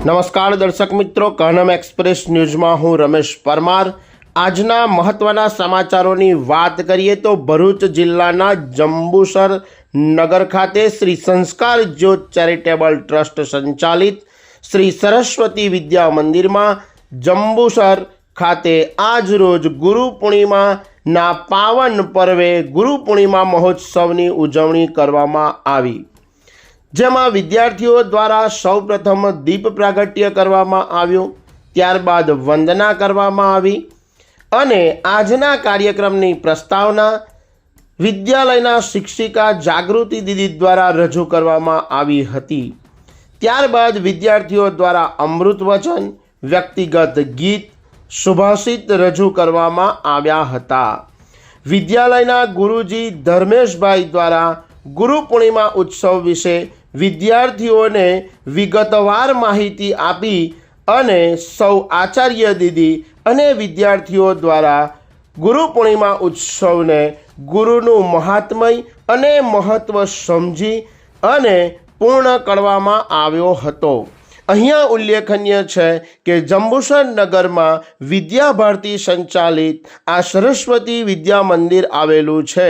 નમસ્કાર દર્શક મિત્રો કહનમ એક્સપ્રેસ ન્યૂઝમાં હું રમેશ પરમાર. આજના મહત્ત્વના સમાચારોની વાત કરીએ તો ભરૂચ જિલ્લાના જંબુસર નગર ખાતે શ્રી સંસ્કાર જ્યોત ચેરિટેબલ ટ્રસ્ટ સંચાલિત શ્રી સરસ્વતી વિદ્યા મંદિરમાં જંબુસર ખાતે આજ રોજ ગુરુ પૂર્ણિમાના પાવન પર્વે ગુરુ પૂર્ણિમા મહોત્સવની ઉજવણી કરવામાં આવી. જેમાં વિદ્યાર્થીઓ દ્વારા સૌપ્રથમ દીપ પ્રાગટ્ય કરવામાં આવ્યું, ત્યારબાદ વંદના કરવામાં આવી અને આજના કાર્યક્રમની પ્રસ્તાવના વિદ્યાલયના શિક્ષિકા જાગૃતિ દીદી દ્વારા રજૂ કરવામાં આવી હતી. ત્યારબાદ વિદ્યાર્થીઓ દ્વારા અમૃત વચન, વ્યક્તિગત ગીત, સુભાષિત રજૂ કરવામાં આવ્યા હતા. વિદ્યાલયના ગુરુજી ધર્મેશભાઈ દ્વારા ગુરુ પૂર્ણિમા ઉત્સવ વિશે વિદ્યાર્થીઓને વિગતવાર માહિતી આપી અને સૌ આચાર્ય દીદી અને વિદ્યાર્થીઓ દ્વારા ગુરુ પૂર્ણિમા ઉત્સવને ગુરુનું મહાત્મય અને મહત્ત્વ સમજી અને પૂર્ણ કરવામાં આવ્યો હતો. અહીંયા ઉલ્લેખનીય છે કે જંબુસર નગરમાં વિદ્યા ભારતી સંચાલિત આ સરસ્વતી વિદ્યા મંદિર આવેલું છે,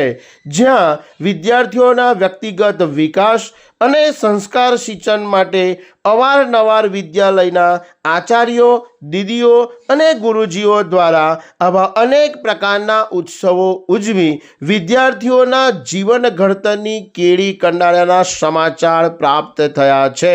જ્યાં વિદ્યાર્થીઓના વ્યક્તિગત વિકાસ અને સંસ્કાર સિંચન માટે અવારનવાર વિદ્યાલયના આચાર્યો, દીદીઓ અને ગુરુજીઓ દ્વારા આવા અનેક પ્રકારના ઉત્સવો ઉજવી વિદ્યાર્થીઓના જીવન ઘડતરની કેળી કરનારાના સમાચાર પ્રાપ્ત થયા છે.